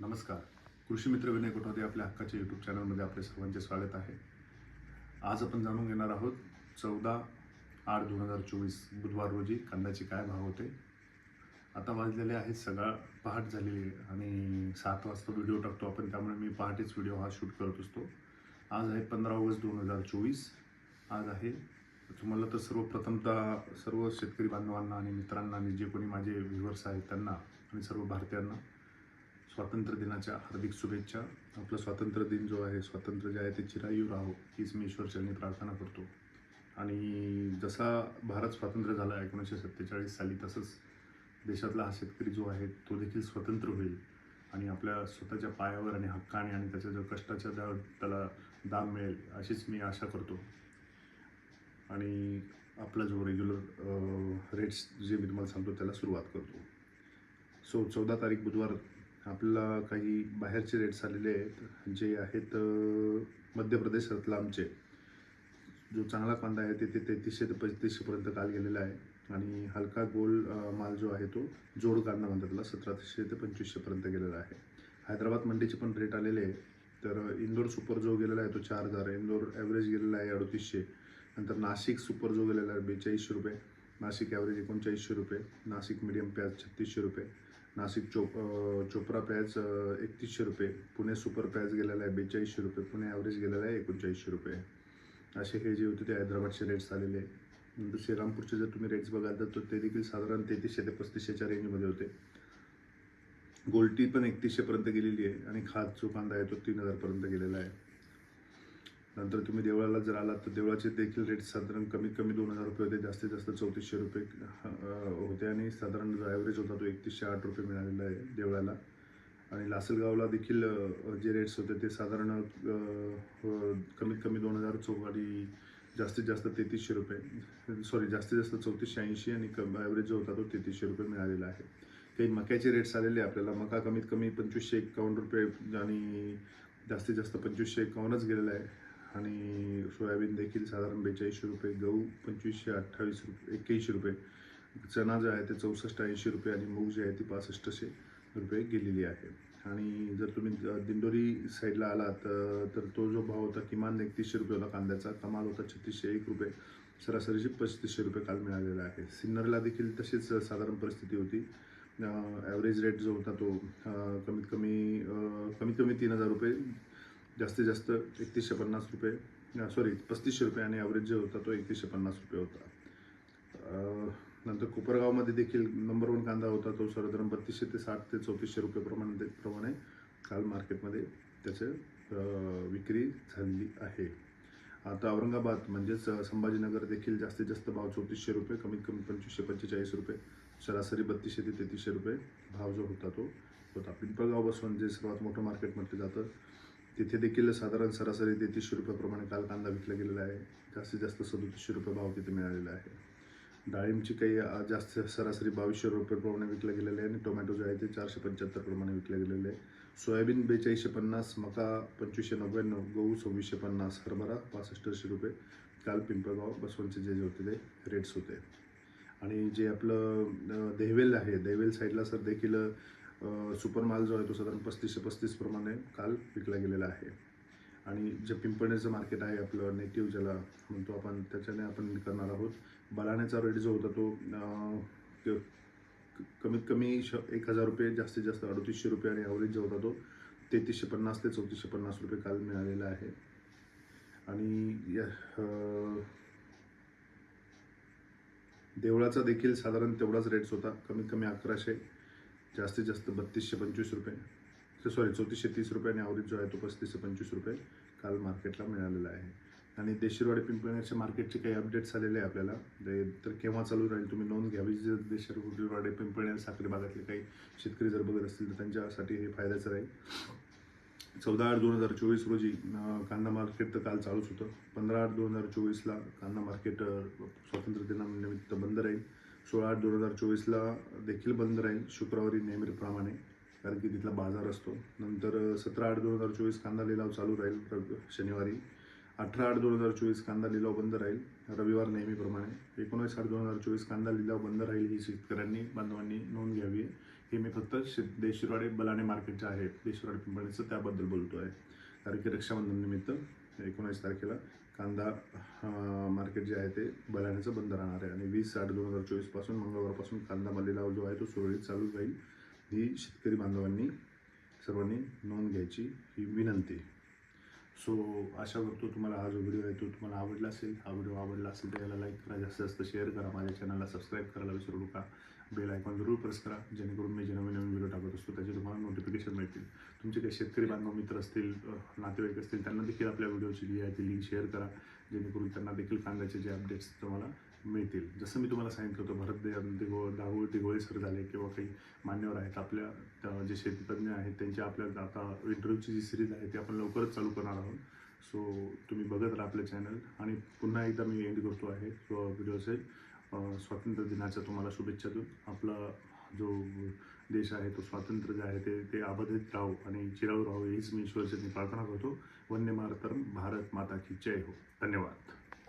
नमस्कार. कृषी मित्र विनय कोठावते आपल्या हक्काच्या यूट्यूब चॅनलमध्ये आपले सर्वांचे स्वागत आहे. आज आपण जाणून घेणार आहोत चौदा आठ दोन हजार चोवीस बुधवार रोजी कांद्याचे काय भाव होते? आता वाजलेले आहेत सगळा पहाट झालेली आहे आणि सात वाजता व्हिडिओ टाकतो आपण त्यामुळे मी पहाटेच व्हिडिओ हा शूट करत असतो. आज आहे पंधरा ऑगस्ट दोन हजार चोवीस. आज आहे तुम्हाला तर सर्वप्रथमतः सर्व शेतकरी बांधवांना आणि मित्रांना आणि जे कोणी माझे व्ह्युअर्स आहेत त्यांना आणि सर्व भारतीयांना स्वातंत्र्य दिनाच्या हार्दिक शुभेच्छा. आपला स्वातंत्र्य दिन जो आहे स्वातंत्र्य जे आहे ते चिरायू राहो हीच मी ईश्वरचरणी प्रार्थना करतो. आणि जसा भारत स्वातंत्र्य झाला एकोणीसशे सत्तेचाळीस साली तसंच देशातला हा शेतकरी जो आहे तो देखील स्वतंत्र होईल. आणि आपल्या स्वतःच्या पायावर आणि हक्काने आणि त्याच्या जो कष्टाच्या ज्या त्याला दाम मिळेल अशीच मी आशा करतो. आणि आपला जो रेग्युलर रेट्स जे मी तुम्हाला सांगतो त्याला सुरुवात करतो. सो चौदा तारीख बुधवार आपल्याला काही बाहेरचे रेट्स आलेले आहेत. जे आहेत मध्य प्रदेश रतलामचे जो चांगला कांदा आहे ते ते तेहतीसशे ते पस्तीसशेपर्यंत काल गेलेला आहे. आणि हलका गोल माल जो आहे तो जोड कांदा म्हणतात सतरा सतराशे ते पंचवीसशेपर्यंत गेलेला आहे. हैदराबाद मंडीचे पण रेट आलेले आहे तर इंदोर सुपर जो गेलेला आहे तो चार हजार इंदोर ॲव्हरेज गेलेला आहे अडतीसशे. नंतर नाशिक सुपर जो गेलेला आहे बेचाळीसशे रुपये. नाशिक ॲव्हरेज एकोणचाळीसशे रुपये. नाशिक मिडियम प्याज छत्तीसशे रुपये. नाशिक चोप चोप्रा चोपडा प्याज एकतीसशे रुपये. पुणे सुपर प्याज गेलेला आहे बेचाळीसशे रुपये. पुणे ॲव्हरेज गेलेला आहे एकोणचाळीसशे रुपये. असे हे जे होते ते हैदराबादचे रेट्स आलेले आहे. नंतर श्रीरामपूरचे जर तुम्ही रेट्स बघाल तर ते देखील साधारण तेहतीसशे ते पस्तीसशेच्या रेंजमध्ये होते. गोल्टी पण एकतीसशेपर्यंत गेलेली आहे आणि खाद जो कांदा आहे तो तीन हजारपर्यंत गेलेला आहे. नंतर तुम्ही देवळाला जर आलात तर देवळाचे देखील रेट साधारण कमीत कमी दोन हजार रुपये होते. जास्तीत जास्त चौतीसशे रुपये होते. आणि साधारण जो ॲव्हरेज होता तो एकतीसशे आठ रुपये मिळालेला आहे देवळाला. आणि लासलगावला देखील जे रेट्स होते ते साधारण कमीत कमी दोन हजार चौघाडी जास्तीत जास्त तेहतीसशे रुपये सॉरी जास्तीत जास्त चौतीसशे ऐंशी आणि कम ॲव्हरेज जो होता तो तेहतीसशे रुपये मिळालेला आहे. काही मक्याचे रेट्स आलेले आहे आपल्याला मका कमीत कमी पंचवीसशे एकावन्न रुपये आणि जास्तीत जास्त पंचवीसशे एकावन्नच गेलेला आहे. आणि सोयाबीन देखील साधारण बेचाळीसशे रुपये गहू पंचवीसशे अठ्ठावीस रुपये एक्क्याऐंशी रुपये चणा जो आहे ते चौसष्ट ऐंशी रुपये आणि मूग जी आहे ती पासष्टशे रुपये गेलेली आहे. आणि जर तुम्ही दिंडोरी साईडला आलात तर तो जो भाव होता किमान एकतीसशे रुपये होता कांद्याचा कमाल होता छत्तीसशे एक रुपये सरासरीची पस्तीसशे रुपये काल मिळालेला आहे. सिन्नरला देखील तशीच साधारण परिस्थिती होती. ॲव्हरेज रेट जो होता तो कमीत कमी कमीत कमी तीन हजार रुपये जास्तीत जास्त एकतीसशे पन्नास रुपये सॉरी पस्तीसशे रुपये आणि ॲव्हरेज जो होता तो एकतीसशे पन्नास रुपये होता. नंतर कोपरगावमध्ये देखील नंबर वन कांदा होता तो साधारण बत्तीसशे ते साठ ते चौतीसशे रुपये प्रमाणे प्रमाणे काल मार्केटमध्ये त्याचे विक्री झालेली आहे. आता औरंगाबाद म्हणजेच संभाजीनगर देखील जास्तीत जास्त भाव चौतीसशे रुपये कमीत कमी पंचवीसशे पंचेचाळीस रुपये सरासरी बत्तीसशे ते तेहतीसशे रुपये भाव जो होता तो होता. पिंपळगाव बसवून जे सर्वात मोठं मार्केट म्हटलं जातं तिथे देखील साधारण सरासरी तेहतीसशे रुपयाप्रमाणे काल कांदा विकला गेलेला आहे. जास्तीत जास्त सदोतीसशे रुपये भाव तिथे मिळालेला आहे. डाळिंबची काही जास्त सरासरी बावीसशे रुपयेप्रमाणे विकल्या गेलेले आहे आणि टोमॅटो जे आहे ते चारशे पंच्याहत्तर प्रमाणे विकले गेलेले आहे सोयाबीन बेचाळीसशे पन्नास मका पंचवीसशे नव्याण्णव गहू सव्वीसशे पन्नास हरभरा पासष्टशे रुपये. काल पिंपळगाव बसवंतचे जे जे होते ते रेट्स होते. आणि जे आपलं देहवेल आहे देहवेल साईडला सर देखील सुपर माल जो आहे तो साधारण पस्तीसशे पस्तीस प्रमाणे काल विकला गेलेला आहे. आणि जे पिंपळनेरचं मार्केट आहे आपलं नेटिव्ह ज्याला म्हणतो आपण त्याच्याने आपण करणार आहोत. बलाण्याचा रेट जो होता तो कमीत कमी श एक हजार रुपये जास्तीत जास्त अडतीसशे रुपये आणि ॲव्हरेज जो होता तो तेहतीसशे पन्नास ते चौतीसशे पन्नास रुपये काल मिळालेला आहे. आणि या देवळाचा देखील साधारण तेवढाच रेट्स होता कमीत कमी अकराशे जास्तीत जास्त बत्तीसशे पंचवीस रुपये. सॉरी चौतीसशे तीस रुपये आणि जो आहे तो पस्तीसशे पंचवीस रुपये काल मार्केटला मिळालेला आहे. आणि देशीरवाडी पिंपळण्याच्या मार्केटचे काही अपडेट्स आलेले आहे आपल्याला. ते तर केव्हा चालू राहील तुम्ही नोंद घ्यावी जर देशीरवाडी पिंपळनेर साखरे भागातले काही शेतकरी जर बघत असतील तर त्यांच्यासाठी हे फायद्याचं राहील. चौदा आठ दोन हजार चोवीस रोजी कांदा मार्केट तर काल चालूच होतं. पंधरा आठ दोन हजार चोवीसला कांदा मार्केट स्वातंत्र्य दिनानिमित्त बंद राहील. सोळा आठ दोन हजार चोवीसला देखील बंद राहील शुक्रवारी नेहमीप्रमाणे कारण की तिथला बाजार असतो. नंतर सतरा आठ दोन हजार चोवीस कांदा लिलाव चालू राहील शनिवारी. अठरा आठ दोन हजार चोवीस कांदा लिलाव बंद राहील रविवार नेहमीप्रमाणे. एकोणीस आठ दोन हजार चोवीस कांदा लिलाव बंद राहील ही शेतकऱ्यांनी बांधवांनी नोंद घ्यावी. हे मी फक्त शे देशिरवाडे बलाणे मार्केटचे आहे देशिरवाडे पिंपळणीचं त्याबद्दल बोलतो आहे कारण की रक्षाबंधन निमित्त एकोणीस तारखेला कांदा मार्केट जे आहे ते बलाण्याचं बंद राहणार आहे. आणि वीस आठ दोन हजार चोवीसपासून मंगळवारपासून कांदा लिलाव जो आहे तो सुरळीत चालू राहील. ही शेतकरी बांधवांनी सर्वांनी नोंद घ्यायची ही विनंती सो आशा करतो तुम्हाला हा जो व्हिडिओ आहे तो तुम्हाला आवडला असेल. हा व्हिडिओ आवडला असेल तर याला लाईक करा जास्तीत जास्त शेअर करा. माझ्या चॅनलला सबस्क्राईब करायला विसरू नका. बेल आयकॉन जरूर प्रेस करा जेणेकरून मी जे नवीन नवीन व्हिडिओ टाकत असतो त्याचे तुम्हाला नोटिफिकेशन मिळतील. तुमचे काही शेतकरी बांधव मित्र असतील नातेवाईक असतील त्यांना देखील आपल्या व्हिडिओची जी आहे ती लिंक शेअर करा. जेणेकरून त्यांना देखील कांद्याचे जे अपडेट्स तुम्हाला मिळतील. जसं मी तुम्हाला सांगितलं होतं भरत दे दिगो दागोळ दिगोळे सर झाले किंवा काही मान्यवर आहेत आपल्या जे शेततज्ञ आहेत त्यांची आपल्या आता इंटरव्ह्यूची जी सिरीज आहे ती आपण लवकरच चालू करणार आहोत. सो तुम्ही बघत राहा आपलं चॅनल आणि पुन्हा एकदा मी एंड करतो आहे व्हिडिओचे स्वातंत्र्य दिनाच्या तुम्हाला शुभेच्छा देऊन आपला जो देश आहे तो स्वातंत्र्य जे आहे ते ते अबाधित राहो आणि चिराव राहो हीच मी ईश्वरचरणी प्रार्थना करतो. वंदे मातरम भारत माता की जय हो. धन्यवाद.